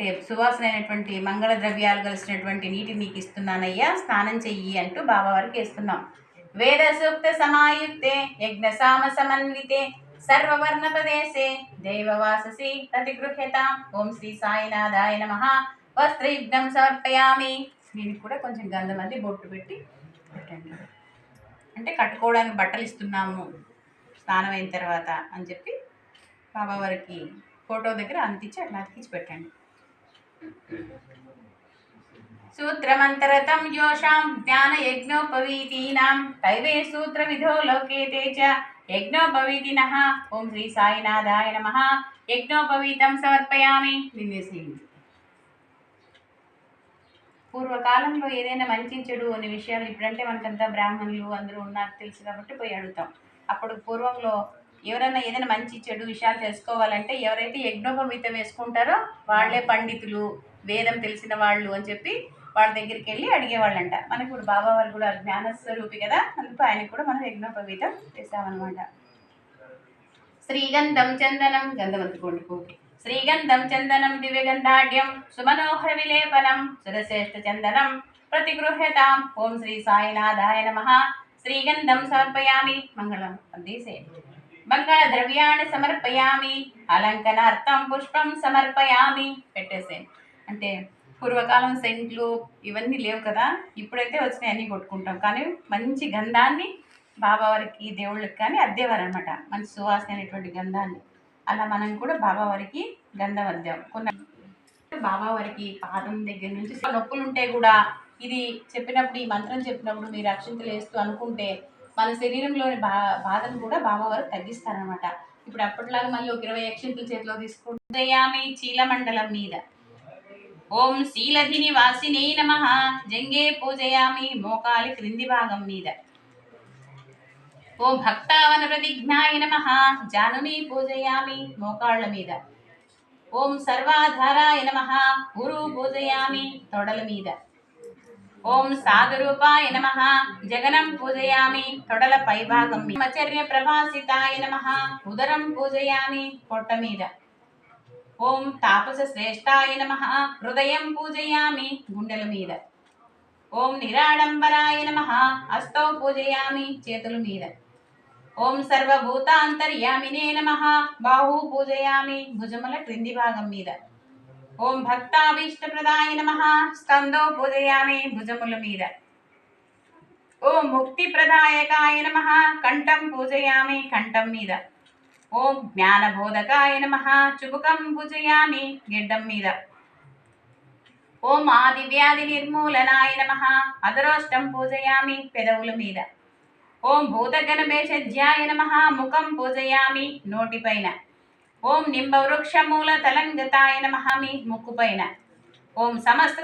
అంటే సువాసనైనటువంటి మంగళ ద్రవ్యాలు కలిసినటువంటి నీటిని నీకు ఇస్తున్నానయ్యా స్నానం చెయ్యి అంటూ బాబావారికి వేస్తున్నాం. వేద సూక్త సమాయుక్తే యజ్ఞ సామ సమన్వితే సర్వవర్ణ ప్రదేశే దైవవాససి ప్రతిగృహ్యత. ఓం శ్రీ సాయినాథాయ నమ. వస్త్రయుగ్నం సమర్పయామి. దీనికి కూడా కొంచెం గంధం అది బొట్టు పెట్టి పెట్టండి. అంటే కట్టుకోవడానికి బట్టలు ఇస్తున్నాము స్నానం అయిన తర్వాత అని చెప్పి బాబావారికి ఫోటో దగ్గర అందించి అట్లా అతికించి పెట్టండి. సూత్రమంతరతం యోషాం జ్ఞాన యజ్ఞోపవీతీనాం తైవే సూత్ర విధో లోకేతే చ యజ్ఞోపవీతిన. ఓం శ్రీ సాయినాథాయ నమః. యజ్ఞోపవీతం సమర్పయామి. నిన్నేసేయండి పూర్వకాలంలో ఏదైనా మంచి చెడు అనే విషయాలు ఇప్పుడంటే మనకంతా బ్రాహ్మణులు అందరూ ఉన్నారు తెలుసు కాబట్టి పోయి అడుగుతాం. అప్పుడు పూర్వంలో ఎవరైనా ఏదైనా మంచి చెడు విషయాలు తెలుసుకోవాలంటే ఎవరైతే యజ్ఞోపవీతం వేసుకుంటారో వాళ్ళే పండితులు వేదం తెలిసిన వాళ్ళు అని చెప్పి వాళ్ళ దగ్గరికి వెళ్ళి అడిగేవాళ్ళంట. మనకి ఇప్పుడు బాబా వారు కూడా జ్ఞానస్వరూపి కదా అందుకు ఆయనకు కూడా మనం యజ్ఞోపవీతం చేసామన్నమాట శ్రీగంధం చందనం గంధం అందుకోండి పోకి శ్రీగంధం చందనం దివ్యగంధాఢ్యం సుమనోహర విలేపనం సురశ్రేష్ఠ చందనం ప్రతిగృహ్యతాం. ఓం శ్రీ సాయినాథాయ నమ. శ్రీగంధం సమర్పయామి. మంగళం. దేశే మంగళ ద్రవ్యాన్ని సమర్పయామి అలంకనార్థం పుష్పం సమర్పయామి పెట్టేసే. అంటే పూర్వకాలం సెంట్లు ఇవన్నీ లేవు కదా ఇప్పుడైతే వచ్చినాయి అన్నీ కొట్టుకుంటాం. కానీ మంచి గంధాన్ని బాబావారికి దేవుళ్ళకి కానీ అద్దేవారు అనమాట మంచి సువాసన అనేటువంటి గంధాన్ని. అలా మనం కూడా బాబావారికి గంధం అద్దాం కొన్ని బాబావారికి పాదం దగ్గర నుంచి నొప్పులు ఉంటే కూడా ఇది చెప్పినప్పుడు ఈ మంత్రం చెప్పినప్పుడు మీరు అక్షంతలు వేస్తూ అనుకుంటే మన శరీరంలోని బా బాధను కూడా బాబావారు తగ్గిస్తారనమాట ఇప్పుడు అప్పట్లాగా మళ్ళీ ఒక ఇరవై అక్షంతలు చేతిలో తీసుకుంటాయామి చీలమండలం మీద. ఓం శీలధిని వాసినే నమ జంగే పూజయామి మోకాలి క్రింది భాగం మీద. ఓం భక్తావన ప్రతిజ్ఞాయ నమ జానుని పూజయామి మోకాళ్ళ మీద. ఓం సర్వాధారాయ నమ గురు పూజయామి తొడల మీద. ఓం సాధురూపాయ నమ. జగనం పూజయామి. తొడల పైభాగం మచర్య ప్రభాసితాయ నమ. ఉదరం పూజయామి. పొట్ట మీద ఓం తాపస శ్రేష్టాయ నమ. హృదయం పూజయామి. గుండెల మీద. ఓం నిరాడంబరాయ నమ. హస్తౌ పూజయామి. చేతుల మీద. ఓం సర్వభూతాంతర్యామినే నమ. బాహు పూజయామి. భుజముల క్రింది భాగం మీద. ఓం భక్తాభీష్టప్రదాయ నమ. స్కందో పూజయామి భుజముల మీద. ఓం ముక్తిప్రదాయకాయ నమ. కంఠం పూజయామి కంఠం మీద. ఓం జ్ఞానబోధకాయ నమ. చుబుకం పూజయామి గిడ్డం మీద. ఓం ఆదివ్యాధి నిర్మూలనాయ నమ. అదరోష్టం పూజయామి పెదవుల మీద. ఓం భూతగణభేషజ్యాయ నమ. ముఖం పూజయామి నోటిపైన. ఓం నింబవృక్షమూల తలంగతాయ నమ మీ ముక్కుపైన. ఓం సమస్త